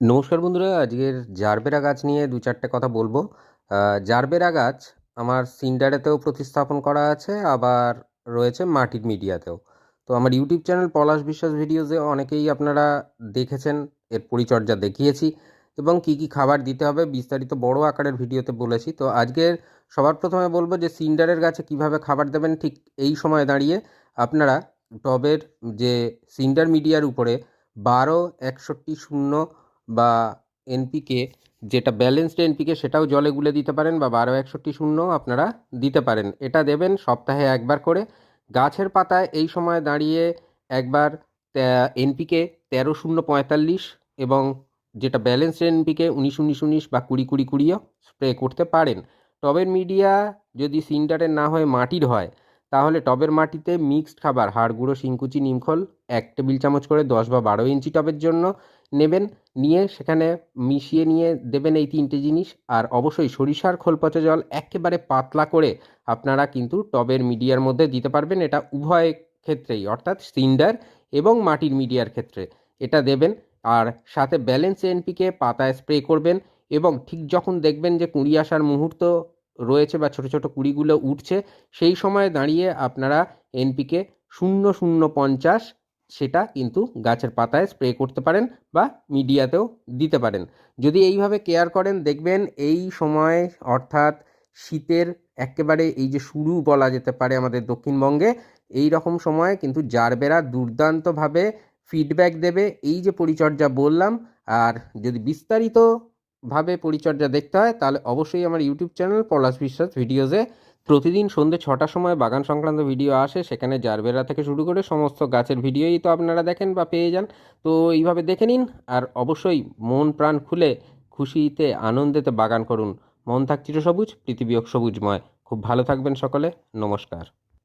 নমস্কার বন্ধুরা, আজকের জারবেরা গাছ নিয়ে দু চারটে কথা বলব। জারবেরা গাছ আমার সিন্ডারেতেও প্রতিস্থাপন করা আছে, আবার রয়েছে মাটির মিডিয়াতেও। তো আমার ইউটিউব চ্যানেল পলাশ বিশ্বাস ভিডিওসে অনেকেই আপনারা দেখেছেন, এর পরিচর্যা দেখিয়েছি, এবং কি কি খাবার দিতে হবে বিস্তারিত বড় আকারের ভিডিওতে বলেছি। তো আজকের সবার প্রথমে বলব যে সিন্ডারের গাছে কীভাবে খাবার দেবেন, ঠিক এই সময় দাঁড়িয়ে আপনারা টবের যে সিন্ডার মিডিয়ার উপরে বারো একষট্টি শূন্য বা এনপিকে, যেটা ব্যালেন্সড এনপিকে সেটাও জলে গুলে দিতে পারেন বা বারো একষট্টি শূন্য আপনারা দিতে পারেন। এটা দেবেন সপ্তাহে একবার করে। গাছের পাতায় এই সময় দাঁড়িয়ে একবার এনপিকে তেরো শূন্য পঁয়তাল্লিশ এবং যেটা ব্যালেন্সড এনপিকে উনিশ উনিশ উনিশ বা কুড়ি কুড়ি কুড়িও স্প্রে করতে পারেন। টবের মিডিয়া যদি সিন্ডারের না হয়ে মাটির হয়, তাহলে টবের মাটিতে মিক্সড খাবার, হাড় গুঁড়ো, শিংকুচি, নিমখোল, এক টেবিল চামচ করে দশ বা বারো ইঞ্চি টবের জন্য নেবেন, নিয়ে সেখানে মিশিয়ে নিয়ে দেবেন এই তিনটে জিনিস। আর অবশ্যই সরিষার খোল পচা জল একেবারে পাতলা করে আপনারা কিন্তু টবের মিডিয়ার মধ্যে দিতে পারবেন। এটা উভয় ক্ষেত্রেই, অর্থাৎ সিন্ডার এবং মাটির মিডিয়ার ক্ষেত্রে এটা দেবেন। আর সাথে ব্যালেন্স এনপিকে পাতায় স্প্রে করবেন এবং ঠিক যখন দেখবেন যে কুঁড়ি আসার মুহূর্ত রয়েছে বা ছোট ছোট কুড়িগুলো উঠছে, সেই সময় দাঁড়িয়ে আপনারা এনপিকে শূন্য শূন্য পঞ্চাশ সেটা কিন্তু গাছের পাতায় স্প্রে করতে পারেন বা মিডিয়াতেও দিতে পারেন। যদি এইভাবে কেয়ার করেন, দেখবেন এই সময় অর্থাৎ শীতের একেবারে এই যে শুরু বলা যেতে পারে আমাদের দক্ষিণবঙ্গে এই রকম সময় কিন্তু জারবেরা দুর্দান্তভাবে ফিডব্যাক দেবে। এই যে পরিচর্যা বললাম, আর যদি বিস্তারিতভাবে পরিচর্যা দেখতে হয়, তাহলে অবশ্যই আমার ইউটিউব চ্যানেল পলাশ বিশ্বাস ভিডিওসে প্রতিদিন সন্ধে ছটার সময় বাগান সংক্রান্ত ভিডিও আসে, সেখানে জারবেরা থেকে শুরু করে সমস্ত গাছের ভিডিওই তো আপনারা দেখেন বা পেয়ে যান। তো এইভাবে দেখে নিন আর অবশ্যই মন প্রাণ খুলে খুশিতে, আনন্দেতে বাগান করুন। মন থাক চিরসবুজ, পৃথিবী সবুজময়। খুব ভালো থাকবেন সকলে। নমস্কার।